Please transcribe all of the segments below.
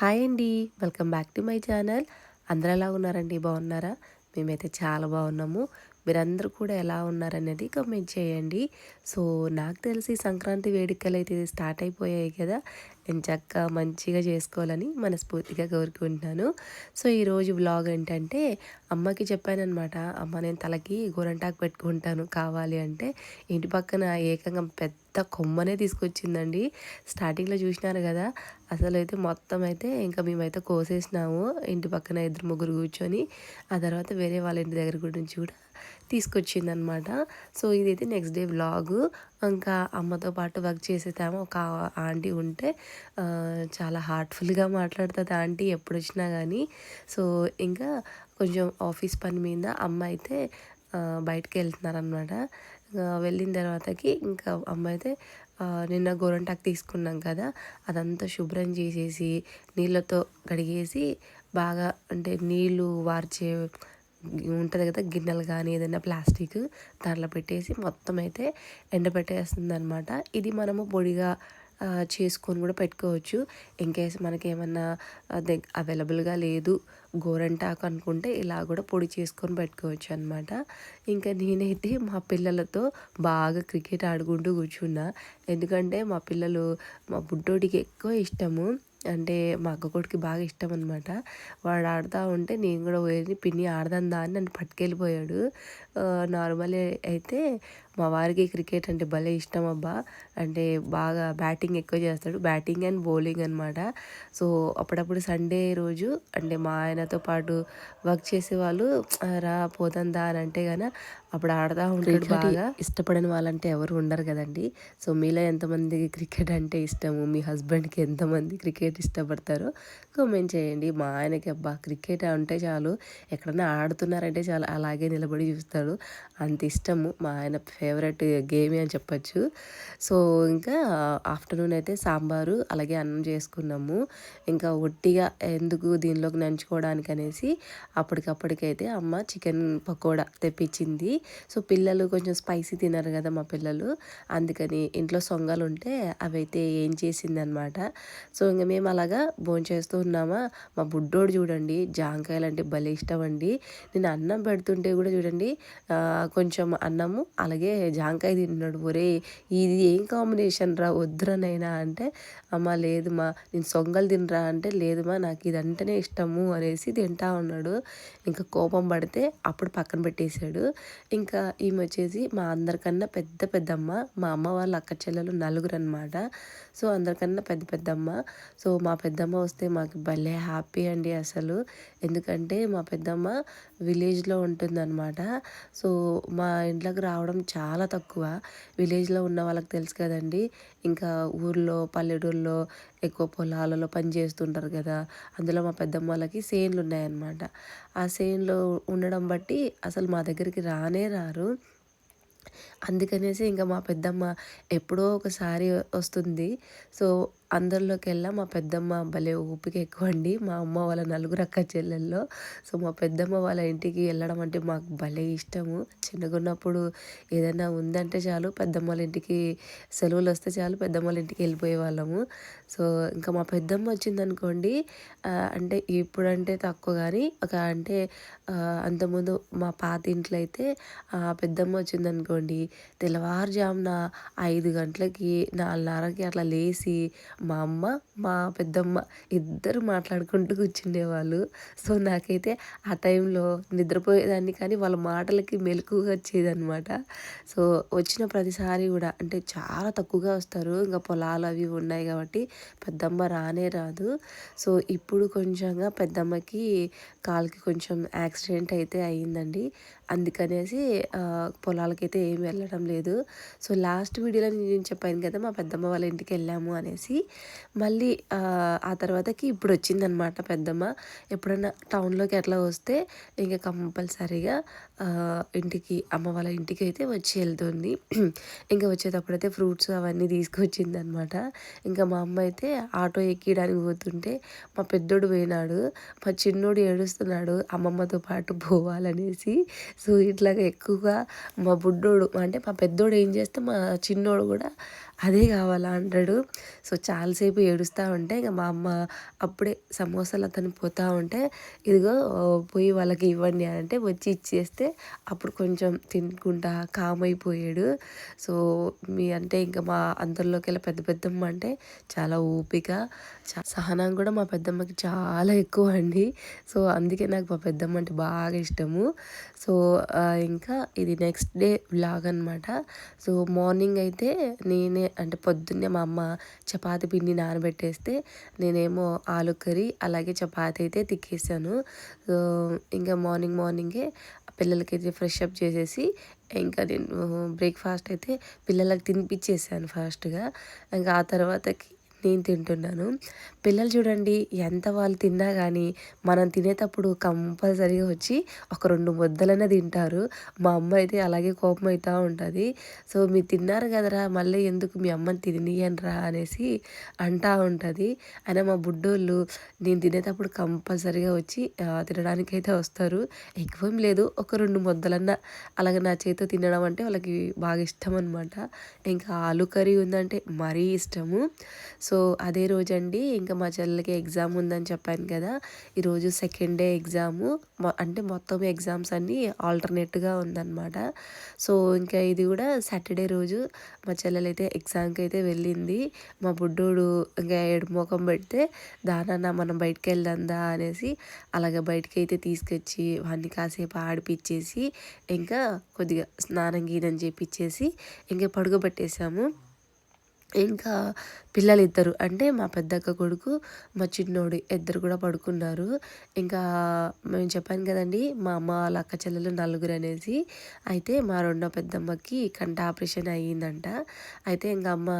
Hi అండి. Welcome back to my channel. అందరూ ఎలా ఉన్నారండి? బాగున్నారా? మేమైతే చాలా బాగున్నాము. మీరందరూ కూడా ఎలా ఉన్నారనేది కమెంట్ చేయండి. సో నాకు తెలిసి సంక్రాంతి వేడుకలు అయితే స్టార్ట్ అయిపోయాయి కదా. నేను చక్కగా మంచిగా చేసుకోవాలని మనస్ఫూర్తిగా కోరుకుంటున్నాను. సో ఈరోజు బ్లాగ్ ఏంటంటే అమ్మకి చెప్పానమాట అమ్మ నేను తలకి గోరంటాకు పెట్టుకుంటాను. కావాలి అంటే ఇంటి పక్కన ఏకంగా పెద్ద కొమ్మనే తీసుకొచ్చిందండి. స్టార్టింగ్లో చూసినారు కదా. అసలు అయితే మొత్తం అయితే ఇంకా మేమైతే కోసేసినాము. ఇంటి పక్కన ఇద్దరు ముగ్గురు కూర్చొని ఆ తర్వాత వేరే వాళ్ళ ఇంటి దగ్గర గురించి కూడా తీసుకొచ్చిందనమాట. సో ఇదైతే నెక్స్ట్ డే వ్లాగ్. ఇంకా అమ్మతో పాటు వర్క్ చేసేదాము. ఒక ఆంటీ ఉంటే చాలా హార్ట్ఫుల్గా మాట్లాడుతుంది ఆంటీ ఎప్పుడు వచ్చినా కానీ సో ఇంకా కొంచెం ఆఫీస్ పని మీద అమ్మ అయితే బయటకు వెళ్తున్నారనమాట. వెళ్ళిన తర్వాతకి ఇంకా అమ్మ అయితే నిన్న గోరంటాకు తీసుకున్నాం కదా. అదంతా శుభ్రం చేసేసి నీళ్ళతో కడిగేసి బాగా అంటే నీళ్ళు వార్చే ఉంటుంది కదా గిన్నెలు కానీ ఏదైనా ప్లాస్టిక్ దాంట్లో పెట్టేసి మొత్తం అయితే ఎండబెట్టేస్తుంది అనమాట ఇది మనము పొడిగా చేసుకొని కూడా పెట్టుకోవచ్చు. ఇన్కేస్ మనకి ఏమన్నా అవైలబుల్గా లేదు గోరంటాకు అనుకుంటే ఇలా కూడా పొడి చేసుకొని పెట్టుకోవచ్చు అనమాట ఇంకా నేనైతే మా పిల్లలతో బాగా క్రికెట్ ఆడుకుంటూ కూర్చున్నా. ఎందుకంటే మా పిల్లలు మా బుడ్డోడికి ఎక్కువ ఇష్టము. అంటే మా అక్క కొడుకు బాగా ఇష్టం అనమాట వాడు ఆడుతూ ఉంటే నేను కూడా పోయి పిన్ని ఆడదందా అని నన్ను పట్టుకెళ్ళిపోయాడు. నార్మల్ అయితే మా వారికి క్రికెట్ అంటే భలే ఇష్టం అబ్బా. అంటే బాగా బ్యాటింగ్ ఎక్కువ చేస్తాడు. బ్యాటింగ్ అండ్ బౌలింగ్ అనమాట సో అప్పుడప్పుడు సండే రోజు అంటే మా ఆయనతో పాటు వర్క్ చేసే వాళ్ళు రా పోతందా అని అంటే కానీ అప్పుడు ఆడుతూ ఉంటాడు బాగా. ఇష్టపడని వాళ్ళంటే ఎవరు ఉండరు కదండి. సో మీలో ఎంతమందికి క్రికెట్ అంటే ఇష్టము? మీ హస్బెండ్కి ఎంతమంది క్రికెట్ ఇష్టపడతారో? కామెంట్ చేయండి. మా ఆయనకి అబ్బా క్రికెట్ అంటే చాలు. ఎక్కడన్నా ఆడుతున్నారంటే చాలు. అలాగే నిలబడి చూస్తాడు అంత ఇష్టము. మా ఆయన ఫేవరెట్ గేమ్ అని చెప్పచ్చు. సో ఇంకా ఆఫ్టర్నూన్ అయితే సాంబారు అలాగే అన్నం చేసుకున్నాము. ఇంకా ఒట్టిగా ఎందుకు దీనిలోకి నంచుకోవడానికి అనేసి అప్పటికప్పటికైతే అమ్మ చికెన్ పకోడా తెప్పించింది. సో పిల్లలు కొంచెం స్పైసీ తినరు కదా మా పిల్లలు. అందుకని ఇంట్లో సొంగలు ఉంటే అవైతే ఏం చేసిందనమాట. సో ఇంకా మేము అలాగా భోంచేస్తూ ఉన్నామా? మా బుడ్డోడు చూడండి జాంకాయలు అంటే భలే ఇష్టం అండి నేను అన్నం పెడుతుంటే కూడా చూడండి కొంచెం అన్నము అలాగే జాంకాయ తిన్నాడు ఒరే ఇది ఏం కాంబినేషన్ రా? వద్దురనైనా అంటే అమ్మ లేదుమా నేను సొంగలు తినరా అంటే లేదు మా నాకు ఇది అంటేనే ఇష్టము అనేసి తింటా ఉన్నాడు. ఇంకా కోపం పడితే అప్పుడు పక్కన పెట్టేశాడు. ఇంకా ఈమె వచ్చేసి మా అందరికన్నా పెద్ద పెద్దమ్మ మా అమ్మ వాళ్ళ అక్క చెల్లెలు నలుగురు అనమాట సో అందరికన్నా పెద్ద పెద్దమ్మ. సో మా పెద్దమ్మ వస్తే మాకు భలే హ్యాపీ అండి అసలు. ఎందుకంటే మా పెద్దమ్మ విలేజ్లో ఉంటుందన్నమాట. సో మా ఇంట్లోకి రావడం చాలా తక్కువ. విలేజ్లో ఉన్న వాళ్ళకి తెలుసు కదండి. ఇంకా ఊర్లో పల్లెటూరులో ఎక్కువ పొలాలలో పని చేస్తుంటారు కదా. అందులో మా పెద్దమ్మ వాళ్ళకి సేన్లు ఉన్నాయన్నమాట. ఆ సేన్లో ఉండడం బట్టి అసలు మా దగ్గరికి రానే రారు అందుకనేసి ఇంకా మా పెద్దమ్మ ఎప్పుడో ఒకసారి వస్తుంది. సో అందరిలోకి వెళ్ళా మా పెద్దమ్మ భలే ఓపిక ఎక్కువ అండి మా అమ్మ వాళ్ళ నలుగురు అక్క చెల్లెల్లో. సో మా పెద్దమ్మ వాళ్ళ ఇంటికి వెళ్ళడం అంటే మాకు భలే ఇష్టము. చిన్నగా ఉన్నప్పుడు ఏదైనా ఉందంటే చాలు పెద్దమ్మ వాళ్ళ ఇంటికి సెలవులు వస్తే చాలు పెద్దమ్మ వాళ్ళ ఇంటికి వెళ్ళిపోయే వాళ్ళము. సో ఇంకా మా పెద్దమ్మ వచ్చిందనుకోండి అంటే ఇప్పుడంటే తక్కువ కానీ ఒక అంటే అంతకుముందు మా పాత ఇంట్లో అయితే పెద్దమ్మ వచ్చిందనుకోండి తెల్లవారుజామున ఐదు గంటలకి నాలుగున్నరకి అట్లా లేచి మా అమ్మ మా పెద్దమ్మ ఇద్దరు మాట్లాడుకుంటూ కూర్చుండేవాళ్ళు. సో నాకైతే ఆ టైంలో నిద్రపోయేదాన్ని కానీ వాళ్ళ మాటలకి మెలకుగా వచ్చేదనమాట సో వచ్చిన ప్రతిసారి కూడా అంటే చాలా తక్కువగా వస్తారు. ఇంకా పొలాలు అవి ఉన్నాయి కాబట్టి పెద్దమ్మ రానే రాదు. సో ఇప్పుడు కొంచెంగా పెద్దమ్మకి కాలుకి కొంచెం యాక్సిడెంట్ అయితే అయ్యిందండి అందుకనేసి పొలాలకైతే ఏమి వెళ్ళడం లేదు. సో లాస్ట్ వీడియోలో నేను చెప్పాను కదా మా పెద్దమ్మ వాళ్ళ ఇంటికి వెళ్ళాము అనేసి. మళ్ళీ ఆ తర్వాతకి ఇప్పుడు వచ్చిందనమాట పెద్దమ్మ. ఎప్పుడన్నా టౌన్లోకి ఎట్లా వస్తే ఇంకా కంపల్సరీగా ఇంటికి అమ్మ వాళ్ళ ఇంటికి అయితే వచ్చి వెళ్తుంది. ఇంకా వచ్చేటప్పుడైతే ఫ్రూట్స్ అవన్నీ తీసుకొచ్చింది అనమాట ఇంకా మా అమ్మ అయితే ఆటో ఎక్కడానికి పోతుంటే మా పెద్దోడు పోయినాడు. మా చిన్నోడు ఏడుస్తున్నాడు అమ్మమ్మతో పాటు పోవాలనేసి. సో ఇట్లాగా ఎక్కువగా మా బుడ్డోడు అంటే మా పెద్దోడు ఏం చేస్తే మా చిన్నోడు కూడా అదే కావాలా అంటాడు. సో చాలాసేపు ఏడుస్తూ ఉంటే ఇంకా మా అమ్మ అప్పుడే సమోసాలు అతను పోతూ ఉంటే ఇదిగో పోయి వాళ్ళకి ఇవ్వండి అని అంటే వచ్చి ఇచ్చేస్తే అప్పుడు కొంచెం తినుకుంటా కామ్ అయిపోయాడు సో మీ అంటే ఇంకా మా అందరిలోకి వెళ్ళి పెద్ద పెద్దమ్మ అంటే చాలా ఓపిక. సహనం కూడా మా పెద్దమ్మకి చాలా ఎక్కువ అండి. సో అందుకే నాకు మా పెద్దమ్మ అంటే బాగా ఇష్టము. సో ఇంకా ఇది నెక్స్ట్ డే వ్లాగ్ అనమాట సో మార్నింగ్ అయితే నేనే అంటే పొద్దున్నే మా అమ్మ చపాతి పిండి నానబెట్టేస్తే నేనేమో ఆలు కర్రీ అలాగే చపాతి అయితే తిక్కేసాను. ఇంకా మార్నింగ్ మార్నింగే పిల్లలకైతే ఫ్రెష్ అప్ చేసేసి ఇంకా నేను బ్రేక్ఫాస్ట్ అయితే పిల్లలకి తినిపించేసాను ఫాస్ట్గా. ఇంకా ఆ తర్వాతకి నేను తింటున్నాను. పిల్లలు చూడండి ఎంత వాళ్ళు తిన్నా కానీ మనం తినేటప్పుడు కంపల్సరీగా వచ్చి ఒక రెండు ముద్దలైనా తింటారు. మా అమ్మ అయితే అలాగే కోపం అవుతూ ఉంటుంది. సో మీరు తిన్నారు కదరా మళ్ళీ ఎందుకు మీ అమ్మని తినియనరా అనేసి అంటూ ఉంటుంది. అయినా మా బుడ్డోళ్ళు నేను తినేటప్పుడు కంపల్సరీగా వచ్చి తినడానికైతే తినడానికి అయితే వస్తారు. ఎక్కువేం లేదు ఒక రెండు ముద్దలన్నా. అలాగే నా చేతితో తినడం అంటే వాళ్ళకి బాగా ఇష్టం అనమాట ఇంకా ఆలు కర్రీ ఉందంటే మరీ ఇష్టము. సో సో అదే రోజు అండి ఇంకా మా చెల్లెలకి ఎగ్జామ్ ఉందని చెప్పాను కదా ఈరోజు సెకండ్ డే ఎగ్జాము. అంటే మొత్తం ఎగ్జామ్స్ అన్నీ ఆల్టర్నేట్గా ఉందన్నమాట. సో ఇంకా ఇది కూడా సాటర్డే రోజు మా చెల్లెలు అయితే ఎగ్జామ్కి అయితే వెళ్ళింది. మా బుడ్డోడు ఇంకా ఏడు ముఖం పెడితే దానన్న మనం బయటికి వెళ్దాందా అనేసి అలాగే బయటికి అయితే తీసుకొచ్చి వాడిని కాసేపు ఆడిపిచ్చేసి ఇంకా కొద్దిగా స్నానం గీనం చెప్పించేసి ఇంకా పడుకోబెట్టేసాము ఇంకా పిల్లలు ఇద్దరు అంటే మా పెద్దక్క కొడుకు మా చిన్నోడు ఇద్దరు కూడా పడుకున్నారు. ఇంకా మేము చెప్పాను కదండి మా అమ్మ వాళ్ళ అక్క చెల్లెలు నలుగురు అనేసి. అయితే మా రెండో పెద్దమ్మకి కంట ఆపరేషన్ అయ్యిందంట. అయితే ఇంకా అమ్మ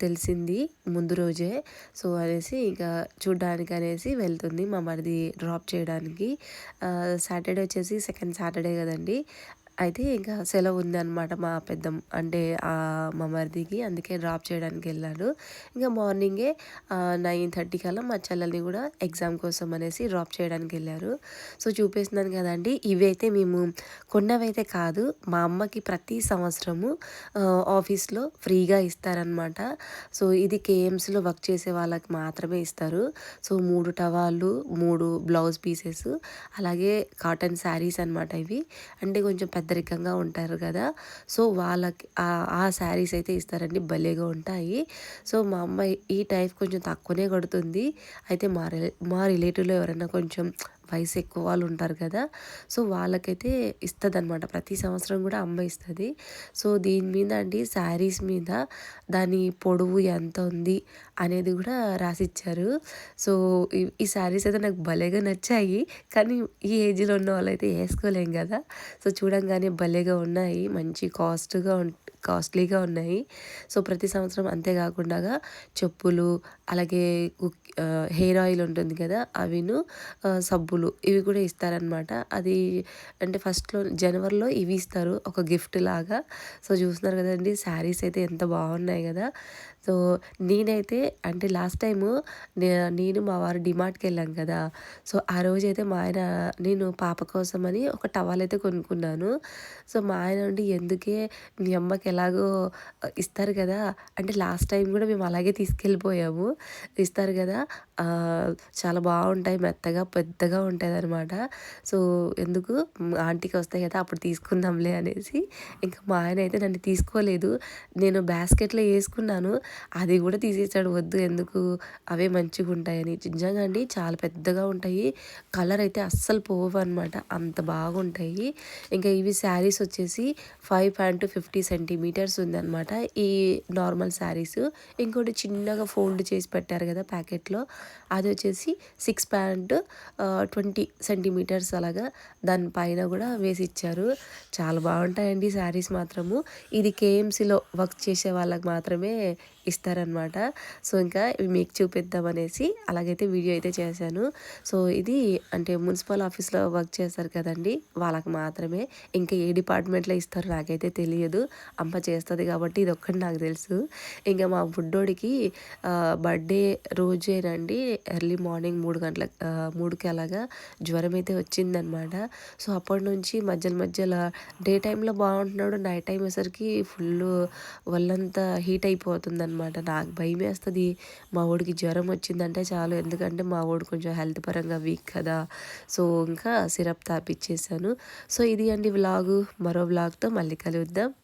తెలిసింది ముందు రోజే. సో అనేసి ఇంకా చూడ్డానికి అనేసి వెళ్తుంది మా మరిది డ్రాప్ చేయడానికి. సాటర్డే వచ్చేసి సెకండ్ సాటర్డే కదండి. అయితే ఇంకా సెలవు ఉంది అనమాట మా పెద్ద అంటే మా మరిదికి అందుకే డ్రాప్ చేయడానికి వెళ్ళాడు ఇంకా మార్నింగే నైన్ థర్టీ కల్లా మా చెల్లెల్ని కూడా ఎగ్జామ్ కోసం అనేసి డ్రాప్ చేయడానికి వెళ్ళారు. సో చూపిస్తున్నాను కదండి ఇవైతే మేము కొన్నవైతే కాదు మా అమ్మకి ప్రతి సంవత్సరము ఆఫీస్లో ఫ్రీగా ఇస్తారనమాట సో ఇది కేఎంసీలో వర్క్ చేసే వాళ్ళకి మాత్రమే ఇస్తారు. సో మూడు టవాళ్ళు మూడు బ్లౌజ్ పీసెస్ అలాగే కాటన్ శారీస్ అనమాట ఇవి. అంటే కొంచెం పెద్దరికంగా ఉంటారు కదా. సో వాళ్ళకి ఆ- శారీస్ అయితే ఇస్తారండి. భలేగా ఉంటాయి. సో మా అమ్మాయి ఈ టైప్ కొంచెం తక్కువనే కడుతుంది. అయితే మా రిలే మా రిలేటివ్లో ఎవరైనా కొంచెం వయసు ఎక్కువ వాళ్ళు ఉంటారు కదా. సో వాళ్ళకైతే ఇస్తుంది అనమాట ప్రతి సంవత్సరం కూడా అమ్మ ఇస్తుంది. సో దీని మీద అండి శారీస్ మీద దాని పొడవు ఎంత ఉంది అనేది కూడా రాసిచ్చారు. సో ఈ- ఈ శారీస్ అయితే నాకు భలేగా నచ్చాయి. కానీ ఈ ఏజ్లో ఉన్న వాళ్ళు అయితే వేసుకోలేం కదా. సో చూడంగానే భలేగా ఉన్నాయి. మంచి కాస్ట్గా ఉం కాస్ట్లీగా ఉన్నాయి. సో ప్రతి సంవత్సరం అంతేకాకుండా చెప్పులు అలాగే కుక్ హెయిర్ ఆయిల్ ఉంటుంది కదా అవిను సబ్బులు పూలు ఇవి కూడా ఇస్తారనమాట. అది అంటే ఫస్ట్లో జనవరిలో ఇవి ఇస్తారు. ఒక గిఫ్ట్ లాగా. సో చూస్తున్నారు కదండి శారీస్ అయితే ఎంత బాగున్నాయి కదా. సో నేనైతే అంటే లాస్ట్ టైము నేను మా వారు డిమార్ట్కి వెళ్ళాం కదా. సో ఆ రోజు అయితే మా ఆయన నేను పాప కోసం అని ఒక టవల్ అయితే కొనుక్కున్నాను. సో మా ఆయన ఉండి ఎందుకే మీ అమ్మకి ఎలాగో ఇస్తారు కదా? అంటే లాస్ట్ టైం కూడా మేము అలాగే తీసుకెళ్ళిపోయాము. ఇస్తారు కదా చాలా బాగుంటాయి మెత్తగా పెద్దగా ఉంటుంది అనమాట సో ఎందుకు? ఆంటీకి వస్తాయి కదా అప్పుడు తీసుకుందాంలే అనేసి. ఇంకా మా ఆయన అయితే నన్ను తీసుకోలేదు. నేను బాస్కెట్లో వేసుకున్నాను. అది కూడా తీసేసాడు వద్దు ఎందుకు? అవే మంచిగా ఉంటాయని. నిజంగా అండి చాలా పెద్దగా ఉంటాయి. కలర్ అయితే అస్సలు పోవు అనమాట అంత బాగుంటాయి. ఇంకా ఇవి శారీస్ వచ్చేసి ఫైవ్ పాయింట్ ఫిఫ్టీ సెంటీమీటర్స్ ఉందన్నమాట. ఈ నార్మల్ శారీస్. ఇంకోటి చిన్నగా ఫోల్డ్ చేసి పెట్టారు కదా ప్యాకెట్లో. అది వచ్చేసి సిక్స్ పాయింట్ ట్వంటీ సెంటీమీటర్స్ అలాగా దానిపైన కూడా వేసి ఇచ్చారు. చాలా బాగుంటాయండి శారీస్ మాత్రము. ఇది కేఎంసీలో వర్క్ చేసే వాళ్ళకి మాత్రమే ఇస్తారనమాట సో ఇంకా ఇవి మీకు చూపిద్దామనేసి అలాగైతే వీడియో అయితే చేశాను. సో ఇది అంటే మున్సిపల్ ఆఫీస్లో వర్క్ చేస్తారు కదండి వాళ్ళకి మాత్రమే. ఇంకా ఏ డిపార్ట్మెంట్లో ఇస్తారో నాకైతే తెలియదు. అమ్మ చేస్తుంది కాబట్టి ఇది ఒక్కటి నాకు తెలుసు. ఇంకా మా బుడ్డోడికి బర్త్డే రోజేనండి ఎర్లీ మార్నింగ్ మూడు గంటల మూడుకి అలాగా జ్వరం అయితే వచ్చిందనమాట సో అప్పటి నుంచి మధ్యలో మధ్యలో డే టైంలో బాగుంటున్నాడు నైట్ టైం వేసరికి ఫుల్ వల్లంతా హీట్ అయిపోతుంది అనమాట. నాకు భయం వేస్తుంది. మా వాడికి జ్వరం వచ్చిందంటే చాలు. ఎందుకంటే మా వాడు కొంచెం హెల్త్ పరంగా వీక్ కదా. సో ఇంకా సిరప్ తాపిచ్చేసాను. సో ఇది అండి వ్లాగు. మరో వ్లాగ్తో మళ్ళీ కలుద్దాం.